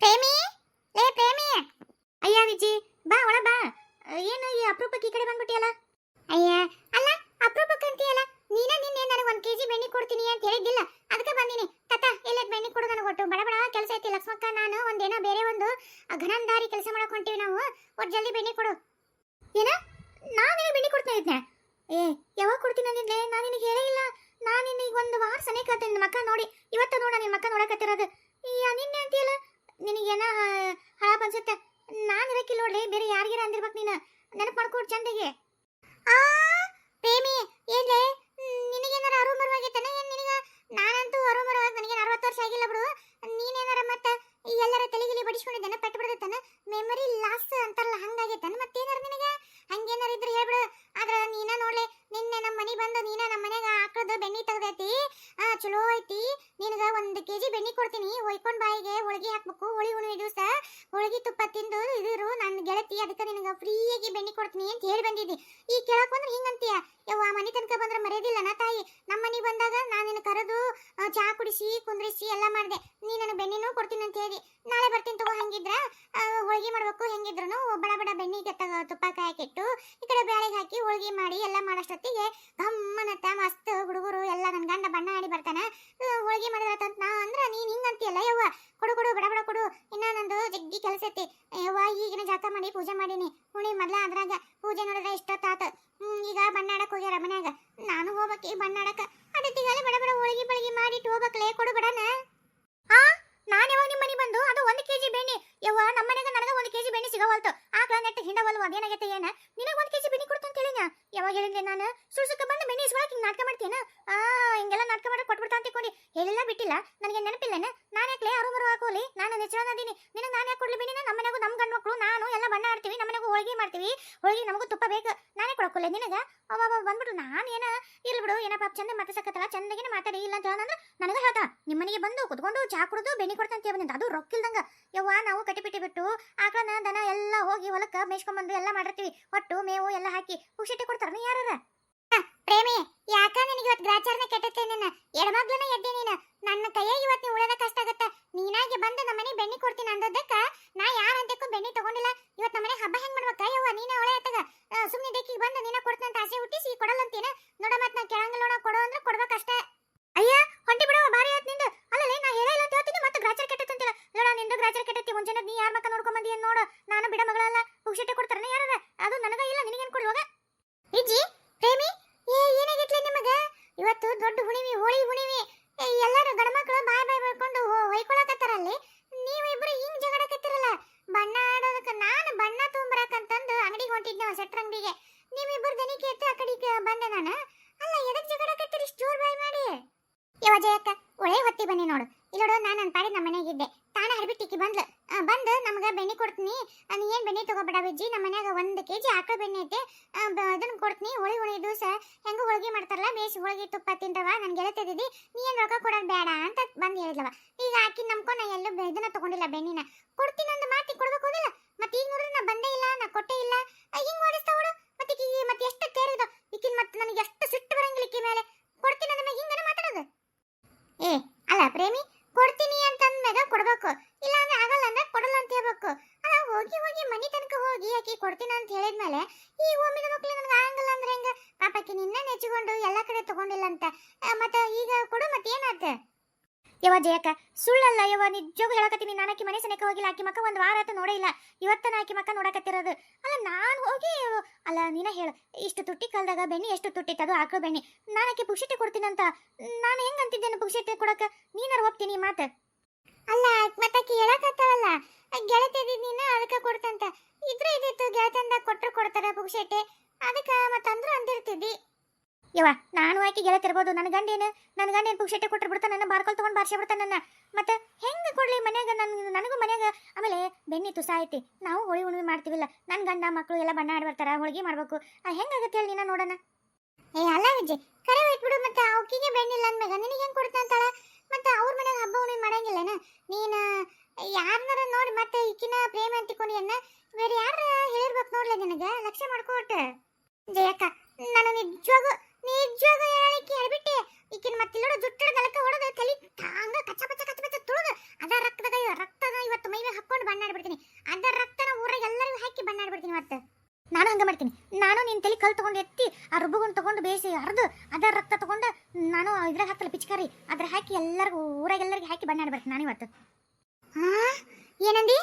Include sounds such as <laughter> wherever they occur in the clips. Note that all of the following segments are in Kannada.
ಪ್ರೇಮಿ? ಲೇ ಪ್ರೇಮಿ! ಅಯ್ಯ ವಿಜಿ ಬಾ, ಒಳ ಬಾ. ಏನು ಈ ಅಪರೂಪಕ್ಕೆ ಈ ಕಡೆ ಬಂದ್ಬಿಟ್ಟಿಯಲ್ಲ? ಅಯ್ಯ, ಅಲ್ಲ, ಅಪರೂಪಕ್ಕೆ ಅಂತೀಯಲ್ಲ? ನೀನ ನಿನ್ನೆ ನನಗೆ ಒಂದು ಕೆಜಿ ಬೆಣ್ಣೆ ಕೊಡ್ತೀನಿ ಅಂತ ಹೇಳಿದ್ದಿಲ್ಲ. ಅದಕ್ಕೆ ಬಂದಿನಿ. ತತ ಎಲ್ಲ ಬೆಣ್ಣೆ ಕೊಡು ನನಗೆ ಒಟ್ಟು ಬಡ ಬಡ ಕೆಲಸ ಐತಿ. ಲಕ್ಷ್ಮಕ್ಕ, ನಾನು ಒಂದೇನೋ ಬೇರೆ ಒಂದು ಘನಂದಾರಿ ಕೆಲಸ ಮಾಡಕ್ ಹೊಂಟೀವಿ ನಾವು. ಒಟ್ಟು ಜಲ್ದಿ ಬೆಣ್ಣೆ ಕೊಡು. ಏನ? ನಾನು ನಿನಗೆ ಬೆಣ್ಣೆ ಕೊಡ್ತಾ ಇದ್ದೆ ಏ, ಯಾವಾಗ ಕೊಡ್ತೀನಿ ನಿನ್ನೆ ನಾನು ನಿನಗೆ ಹೇಳೇ ಇಲ್ಲ. ನಾನು ನಿನಗೆ ಒಂದು ವಾರ ಸನೇಕ ನಿನ್ನ ಮಕ್ಕ ನೋಡಿ, ಇವತ್ತು ನೋಡ ನಿನ್ನ ಮಕ್ಕ ನೋಡಕತ್ತಿರೋದು. ಈ ನಿನ್ನೆ ಅಂತೀಯಲ್ಲ? ನಿನಗೇನ ಹಳ ಅನ್ಸುತ್ತೆ? ನಾನು ಇರಕ್ಕಿಲ್ಲ ನೋಡ್ರಿ ಬೇರೆ ಯಾರಿಗಾರ ಅಂದಿರ್ಬೇಕು ನೀನು. ನೆನಪು ಮಾಡ್ಕೊಡ್ ಚಂದಿಗೆ. ಆ, ಪ್ರೇಮಿ, ಏನ್ಲೆ? ನಿನಗೇನಾರ ಅರುಮರವಾಗೈತನ ಏನ್ ನಿನಗ? ನಾನಂತೂ ಅರುಮರವಾಗಿ ನನಗೇನು ಅರವತ್ತು ವರ್ಷ ಆಗಿಲ್ಲ ಬಿಡು. ನೀನೇನಾರ ಮತ್ತೆ ಎಲ್ಲರ ತಲೆಗಿಲಿ ಬಡಿಸ್ಕೊಂಡಿದ್ದೇನೆ ಪೆಟ್ಟು ಬಿಡದತ್ತನ ಮೆಮರಿ ಲಾಸ್ ಅಂತಾರಲ್ಲ, ಹಂಗಾಗೈತಾನ? ಮತ್ತೇನಾರ ನಿನಗೆ? ಹಂಗೇನಾರ ಇದ್ರೆ ಹೇಳ್ಬಿಡು. ಆದ್ರ ನೀನ ನೋಡ್ಲೆ ನಿನ್ನೆ ನಮ್ಮ ಮನೆ ಬಂದು ನೀನ ನಮ್ಮ ಮನೆಗ ಆಕಳದ ಬೆಣ್ಣಿ ತೆಗ್ದೈತಿ ಆ ಚಲೋ ಐತಿ ನಿನಗ ಒಂದು ಕೆಜಿ ಬೆಣ್ಣಿ ಕೊಡ್ತೀನಿ ಒಯ್ಕೊಂಡ್ ಬಾಯಿಗೆ ಹೋಳಿಗೆ ಹಾಕ್ಬೇಕು ಹೋಳಿ ಹುಣ್ಣಿಮೆ ದಿವಸ ಹೋಳಿಗೆ ತುಪ್ಪ ತಿಂದು ಇದಿರು ನನ್ನ ಗೆಳತಿ ಅದಕ್ಕೆ ನಿನಗ ಫ್ರೀಯಾಗಿ ಬೆಣ್ಣಿ ಕೊಡ್ತೀನಿ ಅಂತ ಹೇಳಿ ಬಂದಿದ್ದಿ ಈ ಕೇಳಕ್ ಬಂದ್ರೆ ಹಿಂಗಂತೀಯ ಯವ್ವ ಮನೆ ತನಕ ಬಂದ್ರೆ ಮರೆಯೋದಿಲ್ಲನ ತಾಯಿ ನಮ್ಮ ಮನೆಗೆ ಬಂದಾಗ ನಾನು ನಿನ್ನ ಕರೆದು ಆ, ಚಹಾ ಕುಡಿಸಿ ಕುಂದ್ರಿಸಿ ಎಲ್ಲ ಮಾಡಿದೆ ನೀ ನನಗೆ ಬೆಣ್ಣೆನೂ ಕೊಡ್ತೀನಿ ಅಂತ ಹೇಳಿ ನಾಳೆ ಬರ್ತೀನಿ ತಗೋ ಹಂಗಿದ್ರ ಆ, ಮಾಡ್ಬೇಕು ಹೆಂಗಿದ್ರು ಬಡ ಬಡ ಬೆಣ್ಣಿಗೆ ತುಪ್ಪ ಕಾಯಕಿಟ್ಟು ಈ ಕಡೆ ಬ್ಯಾಳಿಗೆ ಹಾಕಿ ಹೋಳಿಗೆ ಮಾಡಿ ಎಲ್ಲ ಮಾಡಷ್ಟೊತ್ತಿಗೆ ಗಮ್ಮನತ್ತ ಮಸ್ತ್ ಹುಡುಗರು ಎಲ್ಲ ನನ್ನ ಗಂಡ ಬಣ್ಣ ಆಡಿ ಬರ್ತಾನೆ. ಹೋಳಿಗೆ ಮಾಡಿದ್ರಾತಂತ ನಾ ಅಂದ್ರ ನೀನ್ ಹಿಂಗಂತೀಯಲ್ಲ ಯವ್ವ? ಕೊಡು ಕೊಡು, ಬಡ ಬಡ ಕೊಡು. ಇನ್ನ ನಂದು ಜಗ್ಗಿ ಕೆಲಸ ಐತಿ. ಯವ್ವ, ಈಗಿನ ಜಾತ ಮಾಡಿ ಪೂಜೆ ಮಾಡೀನಿ. ಹುಣಿ ಮೊದ್ಲ ಅದ್ರಾಗ ಪೂಜೆ ನೋಡಿದ್ರೆ ಇಷ್ಟೊತ್ತಾತ ಈಗ ಬಣ್ಣಾಡಕ್ ಹೋಗ್ಯಾರ ಮನ್ಯಾಗ. ನಾನು ಹೋಗ್ಬೇಕು ಬಣ್ಣಾಡಕ ಅದಕ್ಕಿಗಾಲೆ ಬಡ ಬಡ ಹೋಳಿಗೆ ಬೆಳಿಗ್ಗೆ ಮಾಡಿಟ್ಟು ಹೋಗ್ಬೇಕಲೇ ಕೊಡು ಬಡನ ಆ ನಾನು ಯಾವಾಗ ನಿಮ್ಮ ಮನೆ ಬಂದು ಅದು ಒಂದು ಕೆಜಿ ಬೆಣ್ಣೆ ಯವ್ವ ನಮ್ಮ ಮನೆಗೆ ನನಗೆ ಒಂದು ಕೆಜಿ ಬೆಣ್ಣೆ ಸಿಗವಲ್ತು ಆಕಳ ನೆಟ್ಟು ಅದೇನಾಗೈತೆ ಏನ? ನಿನಗೆ ಒಂದು ಕೆಜಿ ಬೆಣ್ಣೆ ಕೊಡ್ತಾನೆ ಹೇಳಿನ ಯಾವಾಗ ಹೇಳಿದ್ದೆ ನಾನು? ಸುಳ್ಸಕ್ಕೆ ಬಂದು ಬೆಣ್ಣೆ ಇಸ್ಕೊಳಕ್ಕೆ ನಾಟಕ ಮಾಡ್ತೀನ ಆ, ಹಿಂಗೆಲ್ಲ ನಾಟಕ ಮಾಡಿ ಕೊಟ್ಬಿಡ್ತಾ ಕೊಡಿ ಹೇಳಿಲ್ಲ, ಬಿಟ್ಟಿಲ್ಲ. ನನಗೆ ನೆನಪಿಲ್ಲನ ನಾನು ಯಾಕೆ ಅರು ಮರು ಹಾಕೋಲಿ ನಾನು ನಿಜವಾದೀನಿ ನಿನಗೆ ನಾನು ಯಾಕೆ ಕೊಡ್ಲಿ ಬಿಡಿ? ನಮ್ಮ ಮನೆಗೂ ನಮ್ಮ ಗಂಡು ಮಕ್ಕಳು ನಾನು ಎಲ್ಲ ಬಣ್ಣ ಆಡ್ತೀವಿ ನಮ್ಮ ಮನೆಗೂ ಹೋಳಿಗೆ ಮಾಡ್ತೀವಿ. ಹೋಳಿಗೆ ನಮಗೂ ತುಪ್ಪ ಬೇಕು. ನಾನೇ ಕೊಡಕ್ಕೊಲ್ಲ ನಿನಗೆ? ಅವ ಬಂದ್ಬಿಟ್ಟು ನಾನು ಏನ? ಇಲ್ಲ ಬಿಡು. ಏನಪ್ಪ ಚಂದ ಮಾತಾಡ್ಸಕತ್ತಲ್ಲ ಚಂದಗಿನ ಮಾತಾಡಿ. ಇಲ್ಲ ಅಂತ ಹೇಳಂದ್ರೆ ನನಗೆ ಹೇಳ್ತಾ ನಿಮ್ಮ ಮನೆಗೆ ಬಂದು ಕುತ್ಕೊಂಡು ಚಾ ಕುಡಿದು ಬೆಣ್ಣೆ ಕೊಡ್ತಂತ ಬಂದ ಅದು ರೊಕ್ಕಿಲ್ದಂಗ. ಯವ್ವ, ನಾವು ಕಟ್ಟಿಬಿಟ್ಟು ಬಿಟ್ಟು ಆಕಳನ ದನ ಎಲ್ಲ ಹೋಗಿ ಹೊಲಕ್ಕೆ ಮೇಯ್ಸ್ಕೊಂಬಂದು ಎಲ್ಲ ಮಾಡಿರ್ತೀವಿ. ಒಟ್ಟು ಮೇವು ಎಲ್ಲ ಹಾಕಿ ಹುಷಿಟ್ಟೆ ಕೊಡ್ತಾರ. ನೀ ಯಾರ ಪ್ರೇಮಿ ಯಾಕ ನಿನಗೆ ಇವತ್ತು ಗ್ರಾಚಾರನ ಕೆಟ್ಟತ್ತೆ ನನ್ನ? ಎಡಮಗ್ಲನ ಎದ್ದೆ ನೀನು. ನನ್ನ ಕೈಯಾಗ ಇವತ್ತು ನೀವು ಉಳದ ಕಷ್ಟ ಆಗತ್ತ. ನೀನಾಗಿ ಬಂದು ನಮ್ಮ ಮನೆ ಬೆಣ್ಣೆ ಕೊಡ್ತೀನಿ ಅಂದದಕ್ಕ ನಾ ಯಾರ ಅಂತಕ್ಕೂ ಬೆಣ್ಣಿ ತಗೊಂಡಿಲ್ಲ. ಇವತ್ತು ನಮ್ಮ ಮನೆ ಹಬ್ಬ ಹೆಂಗ್ ಮಾಡ್ಬೇಕ? ಯವ್ವ ನೀನೇ ಒಳೆ ಆತಗ ಸುಮ್ಮನೆ ಡೆಕ್ಕಿಗೆ ಬಂದು ನೀನ ಕೊಡ್ತಂತ ಆಸೆ ಹುಟ್ಟಿಸಿ, ಕೊಡಲ್ಲಂತೀನ? ನೋಡ ಮತ್ತೆ ನಾ ಕೆಳಂಗಿಲ್ಲ ನೋಡೋ ಕೊಡು ಅಂದ್ರೆ ಕೊಡ್ಬೇಕಷ್ಟೇ ಅಯ್ಯ ಹೊಂಟಿ ಬಿಡವ ಬಾರಿ ಆತ್ ನಿಂದು ಅಲ್ಲಲೇ ನಾ ಹೇಳಿಲ್ಲ ಅಂತ ಹೇಳ್ತೀನಿ ಮತ್ತೆ ಗ್ರಾಚಾರ ಕೆಟ್ಟತ್ತಂತಿಲ್ಲ ನೋಡ ನಿಂದು ಗ್ರಾಚಾರ ಕೆಟ್ಟತಿ ಮುಂಜಾನೆ ನೀ ಯಾರ ಮಕ್ಕ ನೋಡ್ಕೊಂಡ್ ಬಂದಿ ಏನ್ ನೋಡು ನಾನು ಬಿಡ ಮಗಳಲ್ಲ ಹುಷಿಟ್ಟೆ ಕೊಡ್ತಾರನ ಯಾರ ಅದು ನನಗ ಇಲ್ಲ ನಿನಗೇನ್ ಕೊಡುವಾಗ ಇಜ್ಜಿ ಪ್ರೇಮಿ ಏ ಏನಾಗಿತ್ಲೆ ನಿಮಗ ಇವತ್ತು ದೊಡ್ಡ ಹುಣಿವಿ ಹೋಳಿ ಹುಣಿವಿ ಏ, ಎಲ್ಲರೂ ಗಂಡ್ಮಕ್ಳು ಬಾಯ್ ಬಾಯ್ ಬಳ್ಕೊಂಡು ಹೊಯ್ಕೊಳಕತ್ತಾರಲ್ಲಿ ನೀವಿಬ್ರು ಹಿಂಗ್ ಜಗಳಕತ್ತಿರಲ್ಲ ಬಣ್ಣ ಆಡೋದಕ್ಕೆ ನಾನು ಬಣ್ಣ ತೊಗೊಂಬರಕಂತಂದು ಅಂಗಡಿಗೆ ಸೆಟ್ರ್ ಅಂಗಡಿಗೆ ನೀವಿಬ್ರು ದನಿ ಕೇತ್ತು ಆ ಕಡೆಗೆ ಬಂದೆ ನಾನು. ಅಲ್ಲ ಎದಕ್ ಜಗಳಕತ್ತೀರಿ ಇಷ್ಟು ಜೋರ್ ಬಾಯ್ ಮಾಡಿ. ಯವ ಜಯಕ್ಕ ಒಳ್ಳೆ ಹೊತ್ತಿ ಬನ್ನಿ ನೋಡು. ಇಲ್ಲೋಡು ನಾನು ನನ್ನ ಪಾಡಿ ನಮ್ಮ ಮನೆಗಿದ್ದೆ ತಾನ ಹರ್ಬಿಟ್ಟಿಕ್ಕಿ ಬಂದ್ಲು. ಆ, ಬಂದು ನಮ್ಗೆ ಬೆಣ್ಣೆ ಕೊಡ್ತೀನಿ. ನೀ ಏನು ಬೆಣ್ಣೆ ತಗೋಬೇಡ ಬಿಜ್ಜಿ ನಮ್ಮ ಮನ್ಯಾಗ ಒಂದು ಕೆ ಜಿ ಆಕಳ ಬೆಣ್ಣೆ ಐತೆ. ಅದನ್ನು ಕೊಡ್ತೀನಿ. ಹೋಳಿ ಹುಳಿ ದಿವಸ. ಹೆಂಗೂ ಹೋಳಿಗೆ ಮಾಡ್ತಾರಲ್ಲ ಬೇಸ್ ಹೋಳಿಗೆ ತುಪ್ಪ ತಿಂತವ ನನ್ ಗೆಳತಿದ್ದಿ ನೀ ಏನು ರೊಕ್ಕ ಕೊಡೋದು ಬೇಡ ಅಂತ ಬಂದು ಹೇಳಿದ್ಲವ. ಈಗ ಆಕಿ ನಂಬ್ಕೊಂಡು ನಾ ಎಲ್ಲೂ ಇದನ್ನ ತಗೊಂಡಿಲ್ಲ ಬೆಣ್ಣಿನ. ಕೊಡ್ತೀನಿ ಅಂದ ಮಾತಿ ಕೊಡ್ಬೇಕು ಹೋಗಿಲ್ಲ ಮತ್ತೆ ಈಗ ನೋಡಿದ್ರೆ ನಾ ಬಂದೇ ಇಲ್ಲ ನಾ ಕೊಟ್ಟೇ ಇಲ್ಲ ಹಿಂಗೆ ಓಡಿಸ್ತಾವಳು ಮತ್ತೆ ಈಕಿ ಮತ್ತೆ ಎಷ್ಟು ತೇರಿದ ಈಕಿನ ಮತ್ತೆ ನನಗೆ ಎಷ್ಟು ಸಿಟ್ಟು ಬರಂಗಿಲ್ಲ ಈಕಿ ಮೇಲೆ ಕೊಡ್ತೀನಿ ಅಂದ ಹಿಂಗನ ಮಾತಾಡೋದು ಏ ಅಲ್ಲ ಪ್ರೇಮಿ ಕೊಡ್ತೀನಿ ಅಂತಂದ್ಮ್ಯಾಗ ಕೊಡ್ಬೇಕು ಇಲ್ಲ ಅಂದ್ರೆ ಆಗಲ್ಲ ಅಂದ್ರೆ ಕೊಡಲ್ಲ ಅಂತ ಹೇಳ್ಬೇಕು ಅಲ್ಲ ಹೋಗಿ ಹೋಗಿ ಮನೆ ತನಕ ಹೋಗಿ ಆಕಿ ಕೊಡ್ತೀನಿ ಅಂತ ಹೇಳಿದ್ಮೇಲೆ ಈ ಒಮ್ಮಿನ ಮಕ್ಳು ನನಗೆ ಆಗಂಗಿಲ್ಲ ಅಂದ್ರೆ ಹೆಂಗ ಪಾಪಕ್ಕೆ ನೆಚ್ಚಿಕೊಂಡು ಎಲ್ಲ ಕಡೆ ತಗೊಂಡಿಲ್ಲ ಅಂತ. ಮತ್ತ ಈಗ ಕೊಡು ಮತ್ತೆ ಏನಾತ? ಯವ ಜಯಕ್ಕ, ಸುಳ್ಳಲ್ಲ ಯವ ನಿಜವಾಗೂ ಹೇಳಕತ್ತೀನಿ. ನಾನು ಮನೆ ಸನಕ ಹೋಗಿಲ್ಲ. ಆಕಿ ಮಕ್ಕ ಒಂದು ವಾರ ಆತ ನೋಡೇ ಇಲ್ಲ. ಇವತ್ತ ನಾ ಆಕಿ ಮಕ್ಕ ನೋಡಕತ್ತಿರೋದು. ಅಲ್ಲ, ನಾನು ಹೋಗಿ ಅಲ್ಲ, ನೀನ ಹೇಳು. ಇಷ್ಟು ತುಟ್ಟಿ ಕಾಲದಾಗ ಬೆಣ್ಣೆ, ಎಷ್ಟು ತುಟ್ಟಿತ್ತು? ಅದು ಆಕಳು ಬೆಣ್ಣೆ. ನಾನು ಆಕಿ ಪುಕ್ಷಿಟ್ಟೆ ಕೊಡ್ತೀನಂತ ನಾನು ಹೆಂಗ್ ಅಂತಿದ್ದೇನೆ ಪುಕ್ಷಿಟ್ಟೆ ಕೊಡಕ? ನೀನಾರು ಹೋಗ್ತೀನಿ ಮಾತು. ಅಲ್ಲ ಮತ್ತಾಕಿ ಹೇಳಕತ್ತಾಳಲ್ಲ. ಗೆಳತಿದಿ ನೀನು, ಅದಕ್ಕೆ ಕೊಡ್ತಂತ. ಇದ್ರೆ ಇದಿತ್ತು ಗೆಳತಂದ ಕೊಟ್ರು ಕೊಡ್ತಾರ ಪುಕ್ಷಿಟ್ಟೆ. ಅದಕ್ಕೆ ಮತ್ತಂದ್ರು ಅಂದಿರ್ತಿದ್ದಿ. ಯವ್ವ ನಾನು ಆಕಿ ಗೆಳತಿರ್ಬೋದು ನನ್ನ ಗಂಡೇನು ನನ್ನ ಗಂಡೇನು ಏನು ಕೊಟ್ಟರು ಕೊಟ್ರು ಬಿಡ್ತಾನ ನನ್ನ ಬಾರ್ಕೊಳ್ ತೊಗೊಂಡು ಬಾರ್ಸಿ ಬಿಡ್ತಾನೆ ನನ್ನ. ಮತ್ತೆ ಹೆಂಗೆ ಕೊಡ್ಲಿ ಮನ್ಯಾಗ ನನ್ನ ನನಗೂ ಮನ್ಯಾಗ ಆಮೇಲೆ ಬೆನ್ನಿ ತುಸ ಐತಿ. ನಾವು ಹೋಳಿ ಹುಣ್ಣಿಮೆ ಮಾಡ್ತೀವಿಲ್ಲ. ನನ್ನ ಗಂಡ ಮಕ್ಕಳು ಎಲ್ಲ ಬಣ್ಣ ಆಡಿ ಬರ್ತಾರ ಹೋಳಿಗೆ ಮಾಡ್ಬೇಕು. ಆ, ಹೆಂಗಾಗತ್ತೆ ಹೇಳಿ ನೀನ ನೋಡೋಣ? ಏ ಅಲ್ಲ ವಿಜಯ್ ಕರೆ ಬಿಡು ಮತ್ತೆ ಅವಕಿಗೆ ಬೆಣ್ಣಿಲ್ಲ ಅಂದ್ಮ್ಯಾಗ. ನಿನಗೆ ಹೆಂಗ್ ಕೊಡ್ತಂತಾಳ ಮತ್ತೆ ಅವ್ರ ಮನ್ಯಾಗ ಹಬ್ಬ ಹುಣ್ಣಿಮೆ ಮಾಡಂಗಿಲ್ಲನ? ನೀನು ಯಾರನ್ನಾರ ನೋಡಿ ಮತ್ತೆ ಈಕಿನ ಪ್ರೇಮ ಅಂತಿಕೊಂಡಿಯನ್ನ ಬೇರೆ ಯಾರ ಹೇಳಿರ್ಬೇಕು ನೋಡ್ಲೆ ನಿನಗೆ? ಲಕ್ಷ್ಯ ಮಾಡ್ಕೊಟ್ಟೆ ಜಯಕ್ಕ ನಾನು ನಿಜವಾಗೂ ನಿಜವಾಗ ಹೇಳಕ್ಕೆ ಹೇಳ್ಬಿಟ್ಟೆ ಈಕಿನ ಮತ್ತಿಲ್ಲೋಡ ಜುಟ್ಟಡ ಗಲಕ ಹೊಡೆದ ತಲಿ ಹಾಂಗ ಕಚ್ಚ ಪಚ್ಚ ಕಚ್ಚ ಪಚ್ಚ ತುಳಿದು ಅದ ರಕ್ತದ ರಕ್ತದ ಇವತ್ತು ಮೈಮೇಲೆ ಹಾಕೊಂಡು ಬಣ್ಣಾಡ್ಬಿಡ್ತೀನಿ. ಅದ ರಕ್ತನ ಊರಾಗ ಎಲ್ಲರಿಗೂ ಹಾಕಿ ಬಣ್ಣಾಡ್ಬಿಡ್ತೀನಿ ಇವತ್ತು. ನಾನು ಹಂಗೆ ಮಾಡ್ತೀನಿ. ನಾನು ನಿನ್ನ ತಲೆ ಕಲ್ ತಗೊಂಡು ಎತ್ತಿ ಆ ರುಬ್ಬುಗುಂಡ್ ತಗೊಂಡು ಬೇಯಿಸಿ ಅರ್ದು ಅದರ ರಕ್ತ ತಗೊಂಡು ನಾನು ಇದ್ರಾಗ ಹಾಕಲ್ಲ ಪಿಚ್ಕಾರಿ ಅದ್ರ ಹಾಕಿ ಎಲ್ಲರಿಗೂ ಊರಾಗೆಲ್ಲರಿಗೆ ಹಾಕಿ ಬಣ್ಣಾಡ್ಬಿಡ್ತೀನಿ ನಾನು ಇವತ್ತು. ಹಾಂ ಏನಂದಿ?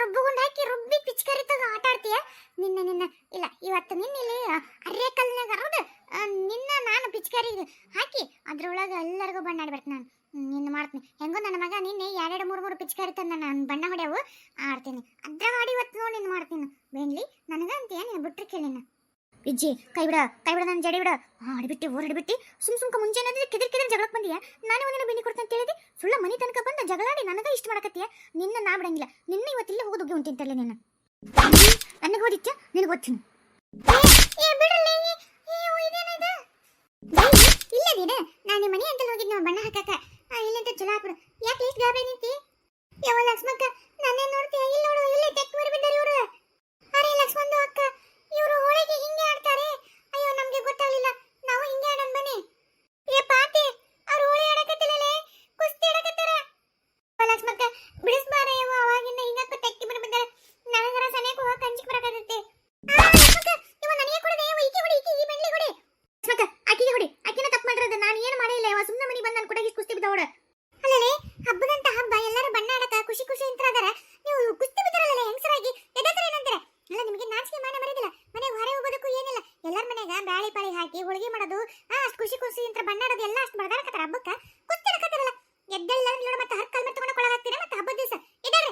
ರುಬ್ಬಗೊಂಡು ಹಾಕಿ ರುಬ್ಬಿ ಪಿಚ್ಕರಿ ತಗ ಆಟ ಆಡ್ತೀಯ? ನಿನ್ನ ನಿನ್ನ, ಇಲ್ಲ, ಇವತ್ತು ನಿನ್ನ ಇಲ್ಲಿ ಅರ್ರೆ ಕಲ್ನಾಗ ನಿನ್ನ ನಾನು ಪಿಚ್ಕರಿ ಹಾಕಿ ಅದ್ರೊಳಗೆ ಎಲ್ಲರಿಗೂ ಬಣ್ಣ ಆಡ್ಬೇಕು ನಾನು. ನಿನ್ನ ಮಾಡ್ತೀನಿ. ಹೆಂಗೋ ನನ್ನ ಮಗ ನಿನ್ನೆ ಎರಡೆರಡು, ಮೂರು ಮೂರು ಪಿಚ್ಕರಿ ತಂದ, ನಾನು ಬಣ್ಣ ಹೊಡೆಯವು, ಆಡ್ತೀನಿ. ಅದ್ರ ಆಡಿ ಇವತ್ತು ನೋಡಿ ನಿನ್ನ ಮಾಡ್ತೀನಿ. ಬೇನ್ಲಿ ನನಗಂತೀಯ ನೀನು ಬಿಟ್ಟರು ಕೇಳಿ ವಿಜ್ಜಿ ಕೈ ಬಿಡ ಕೈ ಬಿಡ ನನ್ನ ಜಡಿ ಬಿಡ. ಆಡ್ಬಿಟ್ಟು ಓಡಾಡ್ಬಿಟ್ಟು ಸುಮ್ ಸುಮ್ಕ ಮುಂಜಾನೆ ಅಂದ್ರೆ ಕಿದಿರ್ ಕಿದಿರ್ ಜಗಳಕ್ಕೆ ಬಂದಿಯಾ? ನಾನೇ ಒಂದಿನ ಬೆನ್ನಿ ಕೊಡ್ತಾ ಅಂತ ಹೇಳಿದಿ? ಸುಳ್ಳ ಮನೆ ತನಕ ಬಂದ ಜಗಳಾಡಿ ನನಗ ಇಷ್ಟ ಮಾಡಕತ್ತೀಯ? ನಿನ್ನ ನಾ ಬಿಡಂಗಿಲ್ಲ. ನಿನ್ನ ಇವತ್ತಿಲ್ಲ ಹೋಗೋದು ಹೋಗಿ ಉಂಟಿಂತಲ್ಲ ನಿನ್ನ ನನಗೆ ಓದಿತ್ಯ ನಿನಗೆ ಓದ್ತೀನಿ. ಇಲ್ಲದಿನ ನಾನು? ಮನೆ ಅಂತ ಹೋಗಿದ್ ನಾವು ಬಣ್ಣ ಹಾಕಕ. ಇಲ್ಲಂತ ಚಲೋ ಹಾಕ್ಬಿಡು. ಯಾಕೆ ಇಷ್ಟು ಗಾಬೆ ನಿಂತಿ? ಯಾವ ಲಕ್ಷ್ಮಕ್ಕ ನಾನೇ ನೋಡ್ತೀಯ? ಇಲ್ಲ ನೋಡು, ಇಲ್ಲಿ ತೆಕ್ ಮರಿ ಬಿದ್ದಾರೆ ಇವರು ಅರೆ ಲಕ್ಷ್ಮಂದು ಅಕ್ಕ ಇವರು ಹೋಳಿಗೆ ಹಿಂಗೆ ಆಡ್ತಾರೆ ಅಯ್ಯೋ ನಮ್ಗೆ ಗೊತ್ತಾಗ್ಲಿಲ್ಲ ನಾವು ಹಿಂಗೆ ಆಡೋಣ ಬನ್ನಿ ಏ ಪಾತಿ ಅವ್ರು ಹೋಳಿ ಆಡಕತ್ತಿಲ್ಲಲೇ ಕುಸ್ತಿ ಆಡಕತ್ತಾರ ಲಕ್ಷ್ಮಕ್ಕ ಬಿಡಿಸ್ಬಾರ ಇವ ಅವಾಗಿಂದ ಹಿಂಗಕ್ಕ ತೆಕ್ಕಿ ಬರಿ ಬಿದ್ದಾರೆ ನನಗರ ಸನೇಕ ಹೋಗಕ್ಕೆ ಅಂಜಿಕ್ ಬರಕತ್ತೈತಿ ಇವ ನನಗೆ ಕೊಡದೆ ಇವ ಈಕೆ ಹೊಡಿ ಈಕೆ ಈ ಬೆಂಡ್ಲಿ ಹೊಡಿ ಲಕ್ಷ್ಮಕ್ಕ ಆಕಿಗೆ ಹೊಡಿ ಆಕಿನ ತಪ್ಪು ಮಾಡಿರೋದು ನಾನು ಏನು ಮಾಡಿಲ್ಲ ಇವ ಸುಮ್ಮನೆ ಮನಿ ಬಂದು ನನ್ನ ಕೊಡಗಿ ಕುಸ್ತಿ ಬಿದ್ದವಡ ಅಲ್ಲಲೇ ಹಬ್ಬದಂತ ಹಬ್ಬ ಎಲ್ಲರೂ ಬಣ್ಣ ಆಡಕ ಖುಷಿ ಅದಾರ, ನೀವು ಕುಸ್ತಿ ಬಿದ್ದಾರಲ್ಲ ಹೆಂಗಸರಾಗಿ? ಎದಕ್ರ ಏನಂತಾರೆ ಅಲ್ಲ, ನಿಮಗೆ ನಾಚಿಕೆ ಮಾನ ಬರೋದಿಲ್ಲ ಮನೆಗೆ ಹೊರ ಹೋಗೋದಕ್ಕೂ ಏನಿಲ್ಲ. ಎಲ್ಲರ ಮನೆಗ ಬ್ಯಾಳಿ ಪಾಳಿ ಹಾಕಿ ಹೋಳಿಗೆ ಮಾಡೋದು, ಆ, ಅಷ್ಟು ಖುಷಿ ಖುಷಿ ಅಂತ ಬಣ್ಣಾಡೋದು, ಎಲ್ಲ ಅಷ್ಟು ಬಡದಾಡಕತ್ತಾರ ಹಬ್ಬಕ್ಕ. ಕುಸ್ತಿ ಆಡಕತ್ತಾರಲ್ಲ ಎದ್ದೆಲ್ಲ ನೋಡ, ಮತ್ತೆ ಹರ್ ಕಾಲ್ ತಗೊಂಡು ಕೊಳಗ ಮತ್ತೆ ಹಬ್ಬದ ದಿವಸ? ಇದಾರೆ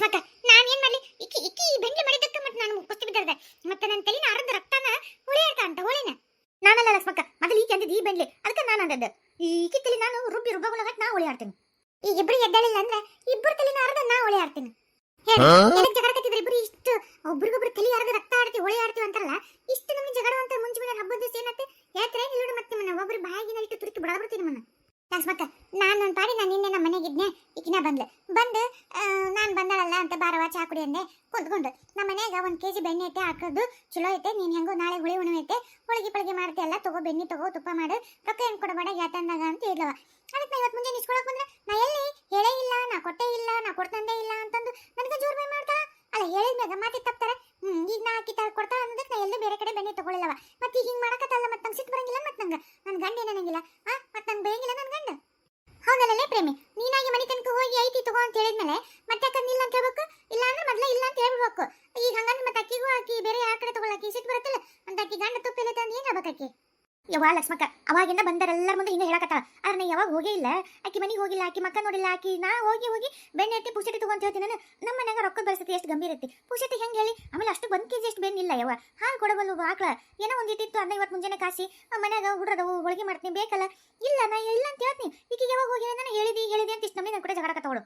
ಮತ್ತೆ ನಾನು ಏನ್ ಮಾಡಲಿ? ಇಕ್ಕಿ ಇಕ್ಕಿ ಈ ಬೆಂಕಿ ಮಾಡಿದ್ದಕ್ಕೆ ಮತ್ತೆ ನಾನು ಕುಸ್ತಿ ಬಿದ್ದಾರ್ದೆ ಮತ್ತೆ ನನ್ನ ತಲೆನ ಅರ್ಧ ರಕ್ತನ ಹುಳಿ ಆಡ್ತಾ ಅಂತ ಹೋಳಿನ. ನಾನಲ್ಲ ಲಕ್ಷ್ಮಕ್ಕ ಮೊದಲು ಈಕೆ ಅಂದಿದ್ದು ಈ ಬೆಂಡ್ಲಿ ಅದಕ್ಕೆ ನಾನು ಅಂದದ್ದು. ಈಕೆ ತಲೆ ನಾನು ರುಬ್ಬಿ ರುಬ್ಬಗಳ ನಾ ಹುಳಿ ಆಡ್ತೀನಿ ಈಗ ಇಬ್ರು ಎದ್ದಳಿಲ್ಲ ಅಂದ್ರೆ ಇಬ್ಬರು ತಲೆನ ಅರ್ಧ ನಾ ಹೊಳೆ ಆಡ್ತೀನಿ. ಹೇಳಿ ಜಗಳಕತ್ತಿದ್ರೆ ಇಬ್ರು? ಇಷ್ಟು ಒಬ್ರಿಗೊಬ್ರು ತಲೆ ಅರ್ಧ ರಕ್ತ ಆಡ್ತಿ ಹೊಳೆ ಆಡ್ತೀವಿ ಅಂತಾರಲ್ಲ ಇಷ್ಟು ನಮಗೆ ಜಗಳ ಅಂತ ಮುಂಚೆ ಹಬ್ಬದ ದಿವಸ ಏನತ್ತೆ ಹೇಳ್ತಾರೆ ಇಲ್ಲಿ ಮತ್ತೆ ನಿಮ್ಮನ್ನ ಒಬ್ರು ಬಾಯಿಗಿನ ಇಟ್ಟು ತುರುಕಿ ಬಿಡಾಬಿಡ್ತೀನಿ ನಿಮ್ಮನ್ನ ಲಕ್ಷ್ಮಕ್ಕ ನಾನು ಒಂದು ಪಾಡಿ ನಾನು ನಿನ್ನೆ ನಮ್ಮ ಮನೆಗಿದ್ನೆ ಈಕಿನ ಬಂದ್ಲು. ಬಂದು ನಾನು ಬಂದಾಳಲ್ಲ ಅಂತ ಬಾರವ ಚಹಾ ಕುಡಿ ಅಂದೆ. ಕುಂತ್ಕೊಂಡು ನಮ್ಮ ಮನೆಯಾಗ ಒಂದು ಕೆ ಜಿ ಬೆಣ್ಣೆ ಐತೆ ಹಾಕೋದು ಚಲೋ ಐತೆ, ನೀನು ಹೆಂಗೋ ನಾಳೆ ಹುಳಿ ಹುಣ್ಣಿ ಐತೆ, ಹೋಳಿಗೆ ಪಳಿಗೆ ಮಾಡ್ತೀಯಲ್ಲ ತಗೋ ಬೆಣ್ಣೆ ತಗೋ, ತುಪ್ಪ ಮಾಡು, ರೊಕ್ಕ ಏನು ಕೊಡಬೇಡ ಯಾತಂದಾಗ ಅಂತ ಹೇಳಿದವ ಅದಕ್ಕೆ ನಾ ಇವತ್ತು ಮುಂಜಾನೆ ಇಸ್ಕೊಳಕ್ ಬಂದ್ರೆ ನಾ ಎಲ್ಲಿ ಹೇಳೇ ಇಲ್ಲ, ನಾ ಕೊಟ್ಟೇ ಇಲ್ಲ, ನಾ ಕೊಡ್ತಂದೇ ಇಲ್ಲ ಅಂತಂದು, ನನಗೆ ಜೋರ್ ಬೈ ಮಾಡ್ತಾಳ. ಅಲ್ಲ ಹೇಳಿದ್ಮ್ಯಾಗ ಮಾತಿ ತಪ್ತಾರ? ಹ್ಮ್, ಈಗ ನಾ ಆಕಿ ತಾಳ್ ಕೊಡ್ತಾಳ ಅನ್ನೋದಕ್ಕೆ ನಾ ಎಲ್ಲೂ ಬೇರೆ ಕಡೆ ಬೆಣ್ಣೆ ತಗೊಳ್ಳಲ್ಲವ ಮತ್ತೆ ಹಿಂಗೆ ಮಾಡಕತ್ತಲ್ಲ ಮತ್ತೆ ನಂಗೆ ಸಿಟ್ಟು ಬರಂಗಿಲ್ಲ ಮತ್ತೆ ನಂಗೆ. ನನ್ನ ಗಂಡ ಏನಂಗಿಲ್ಲ. ಆ, ಮತ್ತೆ ನಂಗೆ ಬೇಯಂಗಿಲ್ಲ ನನ್ನ ಗಂಡ? ಹೌದಲ್ಲೇ ಪ್ರೇಮಿ? ನೀನಾಗಿ ಮನೆ ತನಕ ಹೋಗಿ ಐತಿ ತಗೋ ಅಂತ ಹೇಳಿದ್ಮೇಲೆ ಮತ್ತೆ ಅಕ್ಕ ಇಲ್ಲ ಅಂತ ಹೇಳ್ಬೇಕು? ಇಲ್ಲ ಅಂದ್ರೆ ಮೊದಲೇ ಇಲ್ಲ ಅಂತ ಹೇಳ್ಬೇಕು. ಈಗ ಹಂಗಂದ್ರೆ ಮತ್ತೆ ಅಕ್ಕಿಗೂ ಆಕಿ ಬೇರೆ ಯಾರ ಕಡೆ ತಗೊಳಕಿ ಸಿಟ್ಟು ಬರುತ್ತಲ್ಲ, ಅಂತ ಅಕ್ಕಿ ಗಂಡ ತುಪ್ಪ ಇಲ್ಲ ಅಂತ ಏನು ಹೇಳ್ಬೇಕು ಅಕ್ಕಿ ಲಕ್ಷ್ಮಕ್ಕ, ಅವಾಗಿಂದ ಬಂದರೆಲ್ಲರ ಮುಂದೆ ಹಿಂಗೆ ಹೇಳಕತ್ತಾಳ. ಆದ್ರೆ ನಾ ಯಾವಾಗ ಹೋಗೇ ಇಲ್ಲ. ಆಕಿ ಮನೆಗೆ ಹೋಗಿಲ್ಲ, ಆಕಿ ಮಕ್ಕ ನೋಡಿಲ್ಲ, ಆಕಿ ನಾ ಹೋಗಿ ಹೋಗಿ ಬೆಣ್ಣೆ ಎತ್ತಿ ಪುಷಟಿ ತಗೊಂತ ಹೇಳ್ತೀನಿ ನಾನು. ನಮ್ಮ ಮನ್ಯಾಗ ರೊಕ್ಕದ ಪರಿಸ್ಥಿತಿ ಎಷ್ಟು ಗಂಭೀರ ಐತಿ. ಪುಷಟಿ ಹೆಂಗೆ ಹೇಳಿ? ಆಮೇಲೆ ಅಷ್ಟು ಒಂದು ಕೆಜಿ ಎಷ್ಟು ಬೆನ್ನಿಲ್ಲ ಯಾವ ಹಾಲು ಕೊಡಬಲ್ಲು ಆಕಳ. ಏನೋ ಒಂದು ಇಟ್ಟಿತ್ತು ಇವತ್ತು ಮುಂಜಾನೆ ಕಾಸಿ. ಮನ್ಯಾಗ ಹುಡ್ರದವು ಹೋಳಿಗೆ ಮಾಡ್ತೀನಿ, ಬೇಕಲ್ಲ? ಇಲ್ಲ ನಾ ಇಲ್ಲ ಅಂತ ಹೇಳ್ತೀನಿ. ಈಗ ಯಾವಾಗ ಹೋಗಿ ನಾನು ಹೇಳಿದಿ ಹೇಳಿದಿ ಅಂತ ಇಷ್ಟು ನಮಗೆ ನನ್ನ ಕೂಡ ಜಗಳ ತಗೊಳು.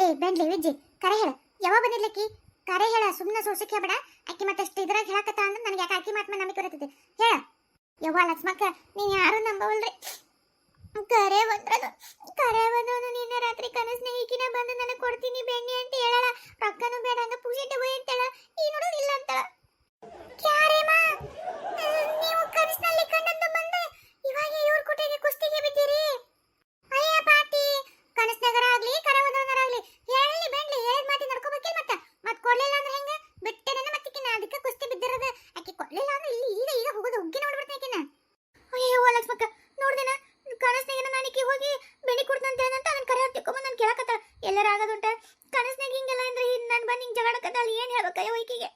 ಏ ಬೆಂಡ್ಲಿ ವಿಜ್ಜಿ, ಕರೆ ಹೇಳ. ಯಾವಾಗ ಬಂದಿರ್ಲಿಕ್ಕಿ ಕರೆ ಹೇಳ ಸುಮ್ಮನೆ ಸೋಸಕ್ಕೆ ಬೇಡ ಅಕ್ಕಿ ಮತ್ತಷ್ಟು ಇದ್ರಾಗ ಹೇಳಕತ್ತ ಅಂದ್ರೆ ನನಗೆ ಯಾಕೆ ಅಕ್ಕಿ ಮಾತ್ಮ ನಂಬಿಕೆ ಬರ್ತೈತಿ. ಹೇಳ. ಯವ್ವ ಲಕ್ಷ್ಮಕ್ಕ ನೀ ಯಾರು ನಂಬವಲ್ರಿ? ಕರೆ ಬಂದ್ರದು ಕರೆ ಬಂದ್ರು ನಿನ್ನೆ ರಾತ್ರಿ ಕನಸ್ನ ಈಕಿನ ಬಂದು ನನಗೆ ಕೊಡ್ತೀನಿ ಬೆಣ್ಣೆ ಅಂತ ಹೇಳಲ್ಲ. ರೊಕ್ಕನೂ ಬೇಡ, ಹಂಗ ಪೂಜೆ ಹೋಯ್ ಅಂತ ಈ ನೋಡೋದು ಇಲ್ಲ ಅಂತಾಳ ಕ್ಯಾರೇಮ ನೀವು ಕನಸ್ನಲ್ಲಿ ಕಂಡಂದು ಬಂದು ಇವಾಗ ಇವ್ರ ಕುಟೆಗೆ ಕುಸ್ತಿಗೆ ಬಿದ್ದೀರಿ ಅಯ್ಯ ಪಾಟಿ ಕನಸ್ನಗರ ಆಗ್ಲಿ ಕರೆ ಬಂದ್ರನಗರ ಆಗ್ಲಿ ಹೇಳಿ ಬೆಂಡ್ಲಿ ಹೇಳಿದ ಮಾತಿ ನಡ್ಕೋಬೇಕಿಲ್ಲ ಮತ್ತ ಮತ್ ಕೊಡ್ಲಿಲ್ಲ ಅಂದ್ರೆ ಹೆಂಗ ಬಿಟ್ಟೆ ನನ್ನ ಮತ್ತಿಕಿನ ಅದಕ್ಕೆ ಕುಸ್ತಿ ಬಿದ್ದಿರೋದು ಆಕಿ ಕೊಡ್ಲಿಲ್ಲ ಅಂದ್ರೆ ಇಲ್ಲಿ ಈಗ ಈಗ ಹೋಗೋದು ಉಗ್ಗಿ ನೋಡ್ಬಿಡ್ತೀನಿ ಆಕಿನ ಅಯ್ಯೋ ಲಕ್ಷ್ಮಕ್ಕ ನೋಡ್ದೇನ ಕನಸ್ನಾಗ ನಾನಿಕ್ಕೆ ಹೋಗಿ ಬೆಣಿ ಕೊಡ್ತಂತ ಅಂತ ಅದನ್ನ ಕರೆ ತಿಕ್ಕೊಂಬ ನಾನು ಕೇಳಕತ್ತ ಎಲ್ಲರ ಆಗೋದುಂಟ ಕನಸ್ನಾಗ ಹಿಂಗೆಲ್ಲ ಅಂದ್ರೆ ನಾನು ಬಂದು ಹಿಂಗೆ ಜಗಳಕತ್ತ ಅಲ್ಲಿ ಏನು ಹೇಳ್ಬೇಕು ಅಯ್ಯೋ ಈಕಿಗೆ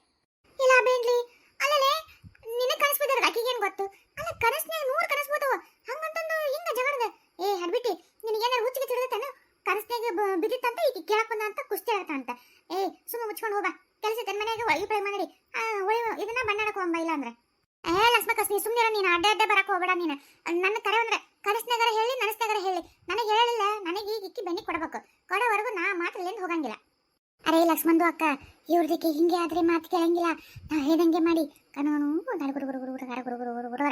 ಇಲ್ಲ ಬೇಡ್ಲಿ ಅಲ್ಲಲೇ ನಿನ್ನ ಕನಸು ಬಿದ್ದಾರ ಆಕಿಗೆ ಏನು ಗೊತ್ತು ಅಲ್ಲ ಕನಸ್ನಾಗ ನೂರು ಕನಸು ಬೋದವ ಹಂಗಂತಂದು ಹಿಂಗ ಜಗಳದ ಏ ಹಡ್ಬಿಟ್ಟಿ ನಿನಗೇನಾರು ಹುಚ್ಚಿಗೆ ತಿಳಿದತ್ತಾನು ಕನಸ್ನಾಗ ಬಿದ್ದಿತ್ತಂತ ಈಗ ಕೇಳಕ್ ಬಂದ ಅಂತ ಕುಸ್ತಿ ಆಡ್ತಾ ಅಂತ ಏ ಸುಮ್ಮ ಹೋಗ ಕೆಲಸ ತನ್ನ ಮನೆಗೆ ಒಳಗೆ ಪ್ರೈ ಮಾಡಿ. ಇದನ್ನ ಬಣ್ಣಕ್ಕೆ ಹೋಗಂಬ ಇಲ್ಲ ಅಂದ್ರೆ. ಏ ಲಕ್ಷ್ಮಕ್ಕ ನೀ ಸುಮ್ಮನೆ ನೀನು. ಅಡ್ಡ ಅಡ್ಡ ಬರಕ್ ಹೋಗ್ಬೇಡ ನೀನು. ನನ್ನ ಕರೆ ಅಂದ್ರೆ ಕನಸ್ನಾಗರ ಹೇಳಿ ನನಸ್ನಾಗರ ಹೇಳಿ. ನನಗೆ ಹೇಳಿಲ್ಲ, ನನಗೆ ಈಗ ಇಕ್ಕಿ ಬೆನ್ನಿ ಕೊಡಬೇಕು. ಕೊಡೋವರೆಗೂ ನಾ ಮಾತ್ರಲ್ಲಿಂದ ಹೋಗಂಗಿಲ್ಲ. ಅರೆ ಲಕ್ಷ್ಮಂದು ಅಕ್ಕ ಇವ್ರದಕ್ಕೆ ಹಿಂಗೆ ಆದ್ರೆ ಮಾತು ಕೇಳಂಗಿಲ್ಲ. ನಾ ಹೇಳ್ದಂಗೆ ಮಾಡಿ. ಕಾನೂನು ಗುರು ಗುರು ಗುರು ಗುರು ಗುರು ಗುರು ಗುರು ಗುರು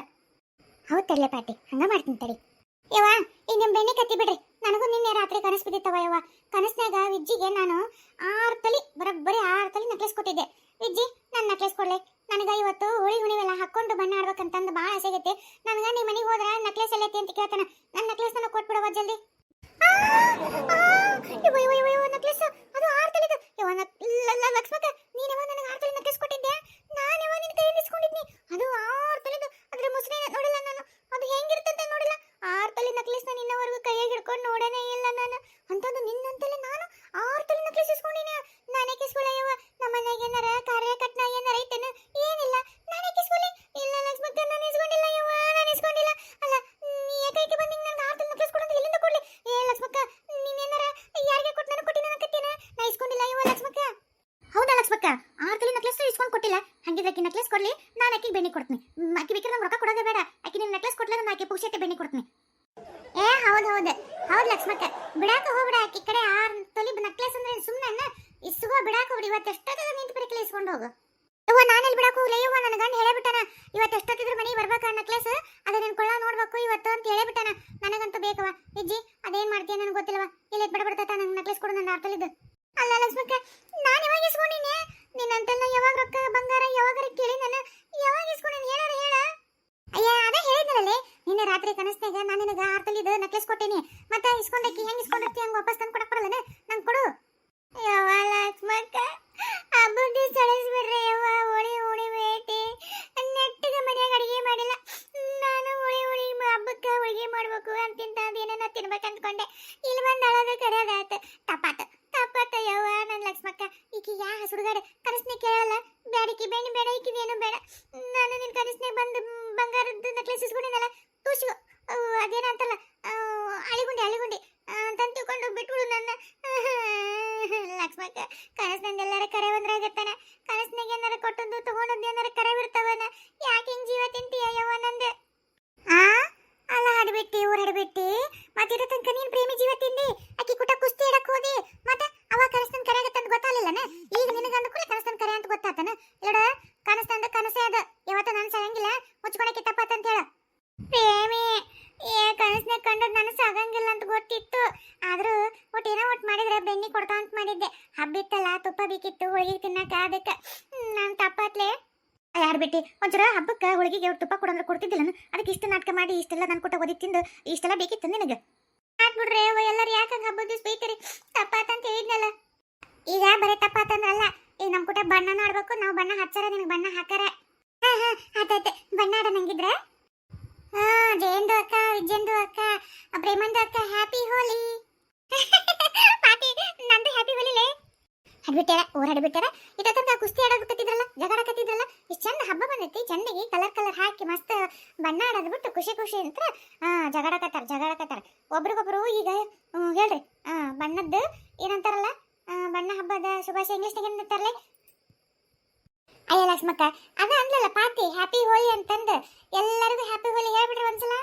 ಹೌದು ತರ್ಲೆ ಪಾಟಿ ಹಂಗ ಮಾಡ್ತೀನಿ ತಡಿ. ಯವ್ವ ಈಗ ನಿಮ್ಮ ಬೆಣ್ಣೆ ಕತ್ತಿ ಬಿಡ್ರಿ. ನನಗೂ ನಿನ್ನೆ ರಾತ್ರಿ ಕನಸು ಬಿದ್ದಿತ್ತವ ಯವ್ವ. ಕನಸ್ನಾಗ ವಿಜ್ಜಿಗೆ ನಾನು ಆರು ತಲಿ ಬರೋಬ್ಬರಿ ಆರು ತಲಿ ನೆಕ್ಲೆಸ್ ಕೊಟ್ಟಿದ್ದೆ. ವಿಜ್ಜಿ ನನ್ನ ನೆಕ್ಲೆಸ್ ಕೊಡ್ಲೆ. ನನಗೆ ಇವತ್ತು ಹುಳಿ ಹುಣಿವೆಲ್ಲ ಹಾಕೊಂಡು ಬಣ್ಣ ಆಡ್ಬೇಕಂತಂದು ಭಾಳ ಆಸೆ ಆಗೈತೆ. ನನಗೆ ನಿಮ್ಮ ಮನೆಗೆ ಹೋದ್ರೆ ನೆಕ್ಲೆಸ್ ಎಲ್ಲ ಐತಿ ಅಂತ ಕೇಳ್ತಾನ. ನನ್ನ ನೆಕ್ಲೆಸ್ ನನಗೆ ಕೊಟ್ಬಿಡವ ಜಲ್ದಿ. ನೆಕ್ಲೆಸ್ ಅದು ಆರು ತಲಿದು. ಲಕ್ಷ್ಮಕ್ಕ ನೀನವ ನನಗೆ ಆರು ತಲಿ ನೆಕ್ಲೆಸ್ ಕೊಟ್ಟಿದ್ದೆ ನಾನವ ನಿನ್ನ ಕೈಯಿಂದ ಇಸ್ಕೊಂಡಿದ್ದೆ ಕೊಡ್ಲಿ, ನಾನು ಆಕಿಗೆ ಬೆಣ್ಣೆ ಕೊಡ್ತೀನಿ. ಆಕಿ ಬೇಕಾದ್ರೆ ನಂಗೆ ರೊಕ್ಕ ಕೊಡೋದೇ ಬೇಡ. ಆಕಿ ನಿನ್ನ ನೆಕ್ಲೆಸ್ ಕೊಟ್ಲ ನಾನು ಆಕೆ ಪುಕ್ಷತೆ ಬೆಣ್ಣೆ ಕೊಡ್ತೀನಿ. ಏ, ಹೌದು ಹೌದು. ಹೌದು ಲಕ್ಷ್ಮಕ್ಕ. ಬಿಡಾಕ ಹೋಗ್ಬಿಡ ಆಕಿ ಕಡೆ. ಆರು ತೊಲಿ ನೆಕ್ಲೆಸ್ ಅಂದ್ರೆ ಸುಮ್ಮನೆ ಇಸ್ಗೋ ಬಿಡಾಕ ಹೋಗ್ಬಿಡಿ. ಇವತ್ತು ಎಷ್ಟೊತ್ತದ ನಿಂತು ಬರೀ ಇಸ್ಕೊಂಡು ಹೋಗು? ಯವ್ವ ನಾನೆಲ್ಲಿ ಬಿಡಾಕ ಹೋಗ್ಲಿ? ಯವ್ವ ನನ್ನ ಗಂಡ ಹೇಳಬಿಟ್ಟಾನ. ಇವತ್ತು ಎಷ್ಟೊತ್ತಿದ್ರು ಮನೆಗೆ ಬರ್ಬೇಕು ನೆಕ್ಲೆಸ್ ಅದ ನಿನ್ನ ಕೊಳ್ಳ ನೋಡ್ಬೇಕು ಇವತ್ತು ಅಂತ ಹೇಳಿಬಿಟ್ಟಾನ. ನನಗಂತೂ ಬೇಕವ ಇಜ್ಜಿ, ಅದೇನ್ ಮಾಡ್ತೀಯ ನನಗೆ ಗೊತ್ತಿಲ್ಲವ ಇಲ್ಲಿ ಬಡಬಡ್ತಾತ ನಂಗೆ ನೆಕ್ಲೆಸ್ ಕೊಡು ನನ್ನ ಆರ್ತಲಿದ್ದು ಅಲ್ಲ ಲಕ್ಷ್ಮಕ್ಕ, ನಾನು ಯಾವಾಗ ಇಸ್ಕೊಂಡಿನಿ ನಿನ್ನಂತಲ್ಲ ಯಾವಾಗ ರೊಕ್ಕ ಬಂಗಾರ ಯಾವಾಗಾರ ಕೇಳಿ ನಾನು ಯಾವಾಗ ಇಸ್ಕೊಂಡಿನಿ? ಹೇಳಾರ ಹೇಳ. ಅಯ್ಯ, ಅದ ಹೇಳಿದ್ನಲ್ಲೇ, ನಿನ್ನೆ ರಾತ್ರಿ ಕನಸ್ನಾಗ ನಾನು ನಿನಗೆ ಆರ್ತಲಿದ್ದು ನೆಕ್ಲೆಸ್ ಕೊಟ್ಟೇನಿ. ಮತ್ತೆ ಇಸ್ಕೊಂಡಕ್ಕಿ ಹೆಂಗೆ ಇಸ್ಕೊಂಡಿರ್ತಿ ಹಂಗೆ ವಾಪಸ್ ತಂದು ಕೊಡಕ್ಕೆ ಬರಲ್ಲ ನಂಗೆ ಕೊಡು ಯವ್ವ ಲಕ್ಷ್ಮಕ್ಕ ಆ ಬುದ್ಧಿ ಸಳಿಸ್ಬಿಡ್ರಿ ಯವ್ವ ಉಳಿ ಉಳಿ ಬೇಟಿ ನೆಟ್ಟಿಗೆ ಮನ್ಯಾಗ ಅಡಿಗೆ ಮಾಡಿಲ್ಲ ನಾನು ಉಳಿ ಉಳಿ ಹಬ್ಬಕ್ಕೆ ಅಡಿಗೆ ಮಾಡ್ಬೇಕು ಅಂತಿಂತ ಅದೇನೇನೋ ತಿನ್ಬೇಕು ಅಂದ್ಕೊಂಡೆ ಇಲ್ಲಿ ಬಂದು ಅಳೋದು ಕರೆಯೋದಾಯ್ತು ತಪ್ಪಾತ ತಪ್ಪಾತ ಯವ್ವ ನನ್ನ ಲಕ್ಷ್ಮಕ್ಕ ಈಕಿ ಯಾ ಹಸುಡುಗಾಡೆ ಕನಸ್ನೆ ಕೇಳಲ್ಲ ಬ್ಯಾಡಿಕಿ ಬೆಣ್ಣೆ ಬೇಡ ಈಕಿದೇನು ಬೇಡ ನಾನು ನಿನ್ನ ಕನಸ್ನಾಗ ಬಂದು ಮ್, ಬಂಗಾರದ್ದು ನೆಕ್ಲೆಸ್ ಇಸ್ಕೊಂಡಿದ್ದಲ್ಲ ತೂಸು ಅದೇನಂತಲ್ಲ ಆ, ಅಳಿಗುಂಡಿ ಅಳಿಗುಂಡಿ ಅಂತ ತಿಳ್ಕೊಂಡು ಬಿಟ್ಬಿಡು ನನ್ನ ಲಕ್ಷ್ಮಕ್ಕ ಕನಸ್ನಾಗ ಎಲ್ಲಾರ ಕರೆ ಬಂದ್ರಾಗತ್ತಾನ ಕನಸ್ನಾಗ ಏನಾರ ಕೊಟ್ಟದ್ದು ತಗೊಂಡದ್ದು ಏನಾರ ಕರೆ ಬಿಡ್ತಾವನ ಯಾಕೆ ಹಿಂಗ್ ಜೀವ ತಿಂತೀಯ ಯವ್ವ ನಂದು? ಆ? ಅಲ್ಲ ಹಾಡ್ಬಿಟ್ಟಿ, ಊರ್ ಹಾಡ್ಬಿಟ್ಟಿ. ಮತ್ತಿರೋ ತನಕ ನೀನ್ ಪ್ರೇಮಿ ಜೀವ ತಿಂದಿ? ಅಕ್ಕಿ ಕುಟ ಕುಸ್ತಿ ಇಡಕ್ ಹೋದಿ? ಮತ್ತೆ ಅವ ಕನಸ್ತನ್ ಕರೆ ಆಗತ್ತಂತ ಗೊತ್ತಾಗ್ಲಿಲ್ಲನ? ಈಗ ನಿನಗಂದ ಕೂಡ ಕನಸ್ತನ್ ಕರೆ ಅಂತ ಗೊತ್ತಾತನ? ಇಡ ಕನಸ್ತಂದ ಕನಸೇ ಅದ. ಯಾವತ್ತ ನಾನು ಸಾಗಂಗಿಲ್ಲ ಮುಚ್ಕೊಳಕ್ಕೆ ತಪ್ಪ ಅಂತ ಹೇಳ. ಪ್ರೇಮಿ. ಏ ಕನಸ್ನ ಕಂಡು ನನಗೆ ಸಾಗಂಗಿಲ್ಲ ಅಂತ ಗೊತ್ತಿತ್ತು. ಆದರೂ ಒಟ್ಟು ಏನೋ ಒಟ್ಟು ಮಾಡಿದ್ರೆ ಬೆಣ್ಣೆ ಕೊಡ್ತಾ ಅಂತ ಮಾಡಿದ್ದೆ. ಹಬ್ಬಿತ್ತಲ್ಲ, ತುಪ್ಪ ಬೇಕಿತ್ತು, ಹೋಳಿಗೆ ತಿನ್ನಕ ಅದಕ್ಕೆ. ನಾನು ತಪ್ಪಾತ್ಲೆ. ಯಾರು ಬಿಟ್ಟಿ ಒಂಚೂರ ಹಬ್ಬಕ್ಕೆ ಹೋಳಿಗೆಗೆ ಅವ್ರು ತುಪ್ಪ ಕೊಡಂದ್ರೆ ಕೊಡ್ತಿದ್ದಿಲ್ಲ ಅದಕ್ಕೆ ಇಷ್ಟು ನಾಟಕ ಮಾಡಿ, ಇಷ್ಟೆಲ್ಲ ನಾನು ಕೊಟ್ಟ ಓದಿ ತಿಂದು, ಇಷ್ಟೆಲ್ಲ ಬೇಕಿತ್ತು ನಿನಗೆ? ಆಟ್ಬಿಡ್ರಿ ಎಲ್ಲರೂ ಯಾಕೆ ಹಂಗೆ ಹಬ್ಬದ ದಿವಸ ಬೈತೀರಿ? ತಪ್ಪಾತಂತ ಹೇಳಿದ್ನಲ್ಲ. ಈಗ ಬರೀ ತಪ್ಪಾತಂದ್ರಲ್ಲ ಈಗ ನಮ್ಮ ಕೂಟ ಬಣ್ಣ ಆಡ್ಬೇಕು, ನಾವು ಬಣ್ಣ ಹಚ್ಚಾರ ನಿನಗೆ ಬಣ್ಣ ಹಾಕಾರ. ಹಾ ಹಾ ಆತಾಯ್ತು ಬಣ್ಣ ಆಡ ನಂಗಿದ್ರೆ ಹಾ, ಜಯಂದು ಅಕ್ಕ, ವಿಜಯಂದು ಅಕ್ಕ ಪ್ರೇಮಂದು ಅಕ್ಕ ಹ್ಯಾಪಿ ಹೋಲಿ <laughs> ಪಾಟಿ, ನಂದು ಹ್ಯಾಪಿ ಹೋಲಿಲೇ ಹಡ್ಬಿಟ್ಟಾರ ಊರ್ ಹಡ್ಬಿಟ್ಟಾರ ಇದಕ್ಕಂತ ಕುಸ್ತಿ ಆಡೋದು ಕತ್ತಿದ್ರಲ್ಲ ಜಗಳ ಕತ್ತಿದ್ರಲ್ಲ ಚಂದ ಹಬ್ಬ ಬಂದೈತಿ, ಚಂದಗಿ ಕಲರ್ ಕಲರ್ ಹಾಕಿ ಮಸ್ತ್ ಬಣ್ಣ ಆಡೋದು ಬಿಟ್ಟು ಖುಷಿ ಖುಷಿ ಅಂತ, ಆ ಜಗಳಕತ್ತಾರ ಜಗಳಕತ್ತಾರ ಒಬ್ರಿಗೊಬ್ರು ಈಗ ಹೇಳ್ರಿ ಬಣ್ಣದ್ದು ಏನಂತಾರಲ್ಲ ಬಣ್ಣ ಹಬ್ಬದ ಶುಭಾಶಯ ಇಂಗ್ಲೀಷ್ನಾಗ ಏನಂತಾರಲ್ಲ ಅಯ್ಯ ಲಕ್ಷ್ಮಕ್ಕ, ಅದ ಅಂದ್ಲಲ್ಲ ಪಾತಿ ಹ್ಯಾಪಿ ಹೋಲಿ ಅಂತಂದು. ಎಲ್ಲರಿಗೂ ಹ್ಯಾಪಿ ಹೋಲಿ ಹೇಳ್ಬಿಡ್ರಿ ಒಂದ್ಸಲ.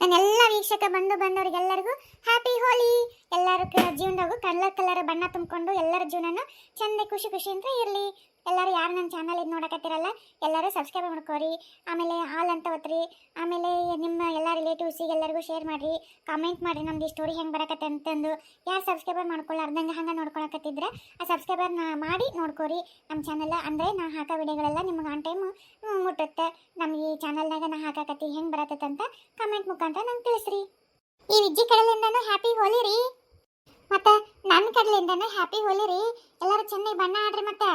ನನ್ನ ಎಲ್ಲ ವೀಕ್ಷಕ ಬಂದು ಬಂದವರಿಗೆಲ್ಲರಿಗೂ ಹ್ಯಾಪಿ ಹೋಲಿ ಎಲ್ಲರೂ ಜೀವನದಾಗೂ ಕಲರ್ ಕಲರ್ ಬಣ್ಣ ತುಂಬಿಕೊಂಡು ಎಲ್ಲರ ಜೀವನನು ಚಂದ ಖುಷಿ ಖುಷಿ ಅಂತ ಇರಲಿ. ಎಲ್ಲರೂ ಯಾರು ನನ್ನ ಚಾನಲ್ ಇದು ನೋಡಕತ್ತಿರಲ್ಲ, ಎಲ್ಲರೂ ಸಬ್ಸ್ಕ್ರೈಬ್ ಮಾಡ್ಕೋರಿ. ಆಮೇಲೆ ಆಲ್ ಅಂತ ಒತ್ರಿ. ಆಮೇಲೆ ನಿಮ್ಮ ಎಲ್ಲ ರಿಲೇಟಿವ್ಸಿಗೆ ಎಲ್ಲರಿಗೂ ಶೇರ್ ಮಾಡಿರಿ. ಕಾಮೆಂಟ್ ಮಾಡಿರಿ ನಮ್ದು ಈ ಸ್ಟೋರಿ ಹೆಂಗೆ ಬರಕತ್ತೆ ಅಂತಂದು. ಯಾರು ಸಬ್ಸ್ಕ್ರೈಬರ್ ಮಾಡ್ಕೊಳ್ಳಾರ್ದಂಗೆ ಹಂಗೆ ನೋಡ್ಕೊಳಕತ್ತಿದ್ರೆ, ಆ ಸಬ್ಸ್ಕ್ರೈಬರ್ ಮಾಡಿ ನೋಡ್ಕೋರಿ. ನಮ್ಮ ಚಾನಲ್ ಅಂದರೆ ನಾ ಹಾಕೋ ವಿಡಿಯೋಗಳೆಲ್ಲ ನಿಮ್ಗೆ ಆನ್ ಟೈಮ್ ಮುಟ್ಟುತ್ತೆ. ನಮ್ಮ ಈ ಚಾನಲ್ನಾಗ ನಾ ಹಾಕಕತ್ತಿ ಹೆಂಗೆ ಬರತ್ತೈತೆ ಅಂತ ಕಮೆಂಟ್ ಮುಖಾಂತರ ನಂಗೆ ತಿಳಿಸ್ರಿ. ಈ ವಿಜ್ಜಿ ಕಡಲಿಂದನೂ ಹ್ಯಾಪಿ ಹೋಲಿ ರೀ. ಮತ್ತೆ ನನ್ನ ಕಡಲಿಂದನೂ ಹ್ಯಾಪಿ ಹೋಲಿ ರೀ. ಎಲ್ಲರೂ ಚೆನ್ನಾಗಿ ಬಣ್ಣ ಆಡ್ರಿ ಮತ್ತೆ.